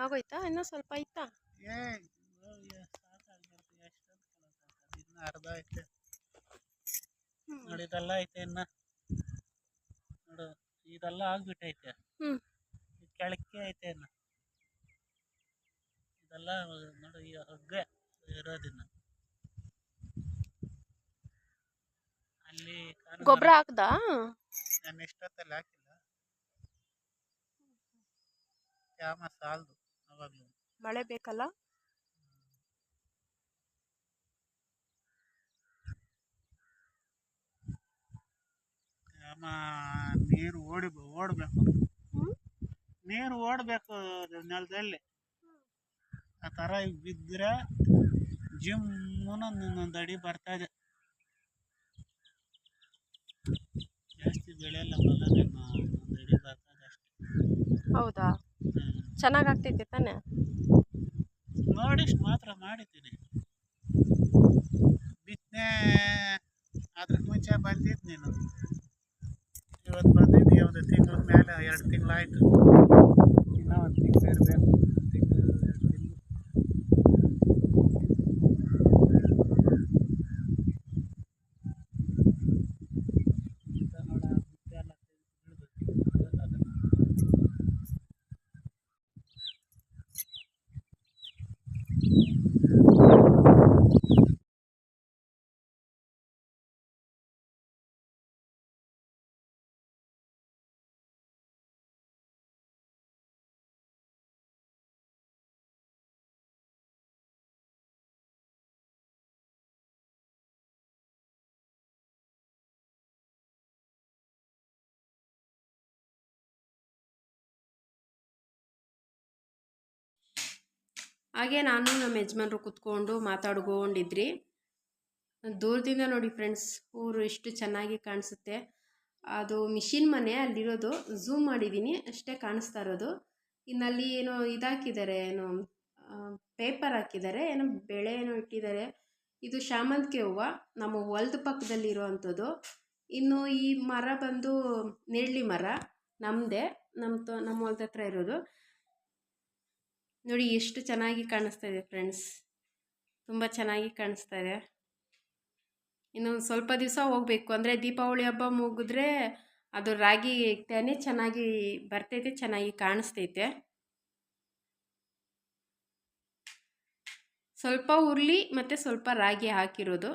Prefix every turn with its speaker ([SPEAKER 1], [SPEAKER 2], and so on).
[SPEAKER 1] ಆಗೋಯ್ತಾ? ಇನ್ನೂ ಸ್ವಲ್ಪ
[SPEAKER 2] ಇನ್ನು ಅರ್ಧ ಐತೆ. ನೋಡಿ ಇದೆಲ್ಲ ಐತೆ ಇನ್ನು. ನೋಡು ಇದೆಲ್ಲ ಆಗ್ಬಿಟ್ಟೈತೆ. ಕೆಳಕ್ಕೆ ಐತೆ ಇನ್ನು. ಇದೆಲ್ಲ ನೋಡು ಈ ಹಗ್ಗ ಇರೋದಿನ್ನ. ಅಲ್ಲಿ
[SPEAKER 1] ಗೊಬ್ಬರ ಹಾಕ್ದಾ?
[SPEAKER 2] ನಾನು ಎಷ್ಟೊತ್ತಲ್ಲಿ ಹಾಕಿಲ್ಲ. ಶ್ಯಾಮ ಸಾಲದು
[SPEAKER 1] ಮಳೆ ಬೇಕಲ್ಲ?
[SPEAKER 2] ನೀರು ಓಡಿ ಓಡಬೇಕು. ನೀರು ಓಡಬೇಕು ನೆಲದಲ್ಲಿ. ಆ ಥರ ಬಿದ್ದರೆ ಜಿಮ್ಮನ ಒಂದೊಂದು ಅಡಿ ಬರ್ತಾ ಇದೆ. ಜಾಸ್ತಿ ಬೆಳೆಯಲ್ಲ ಬಲ್ಲದೇನು ಒಂದೊಂದು ಅಡಿ ಬರ್ತದೆ ಅಷ್ಟೇ.
[SPEAKER 1] ಹೌದಾ. ಚೆನ್ನಾಗ್ ಆಗ್ತೈತೆ ತಾನೆ?
[SPEAKER 2] ನೋಡಿಷ್ಟು ಮಾತ್ರ ಮಾಡಿದ್ದೀನಿ. ಬಿತ್ತನೆ ಅದ್ರ ಮುಂಚೆ ಬಂದಿದ್ದು ನೀನು. ಇವತ್ತು ಬಂದಿದ್ದು ಒಂದು ತಿಂಗಳ ಮೇಲೆ ಎರಡು ತಿಂಗಳಾಯ್ತು ಇನ್ನೂ ಒಂದು ತಿಂಗಳು ಇರಬೇಕು
[SPEAKER 1] ಹಾಗೆ ನಾನು ನಮ್ಮ ಯಜಮಾನ್ರು ಕುತ್ಕೊಂಡು ಮಾತಾಡ್ಕೊಂಡಿದ್ರಿ. ದೂರದಿಂದ ನೋಡಿ ಫ್ರೆಂಡ್ಸ್, ಊರು ಎಷ್ಟು ಚೆನ್ನಾಗಿ ಕಾಣಿಸುತ್ತೆ. ಅದು ಮಿಷಿನ್ ಮನೆ, ಅಲ್ಲಿರೋದು ಝೂಮ್ ಮಾಡಿದ್ದೀನಿ, ಅಷ್ಟೇ ಕಾಣಿಸ್ತಾ ಇರೋದು. ಇನ್ನಲ್ಲಿ ಏನೋ ಇದಾಕಿದ್ದಾರೆ, ಏನು ಪೇಪರ್ ಹಾಕಿದ್ದಾರೆ, ಏನೋ ಬೆಳೆ ಏನೋ ಇಟ್ಟಿದ್ದಾರೆ. ಇದು ಶಾಮಂತಿಗೆ ಹೂವು, ನಮ್ಮ ಹೊಲದ ಪಕ್ಕದಲ್ಲಿರುವಂಥದ್ದು. ಇನ್ನು ಈ ಮರ ಬಂದು, ನೆರಳಿ ಮರ ನಮ್ಮದೇ ನಮ್ಮ ತ ನಮ್ಮ ಹೊಲದ ಹತ್ರ ಇರೋದು. ನೋಡಿ ಎಷ್ಟು ಚೆನ್ನಾಗಿ ಕಾಣಿಸ್ತಾ ಇದೆ ಫ್ರೆಂಡ್ಸ್. ತುಂಬ ಚೆನ್ನಾಗಿ ಕಾಣಿಸ್ತಾ ಇದೆ. ಇನ್ನೊಂದು ಸ್ವಲ್ಪ ದಿವಸ ಹೋಗಬೇಕು. ಅಂದರೆ ದೀಪಾವಳಿ ಹಬ್ಬ ಮುಗಿದ್ರೆ ಅದು ರಾಗಿ ತೆನೆ ಚೆನ್ನಾಗಿ ಬರ್ತೈತೆ, ಚೆನ್ನಾಗಿ ಕಾಣಿಸ್ತೈತೆ. ಸ್ವಲ್ಪ ಹುರ್ಲಿ ಮತ್ತು ಸ್ವಲ್ಪ ರಾಗಿ ಹಾಕಿರೋದು.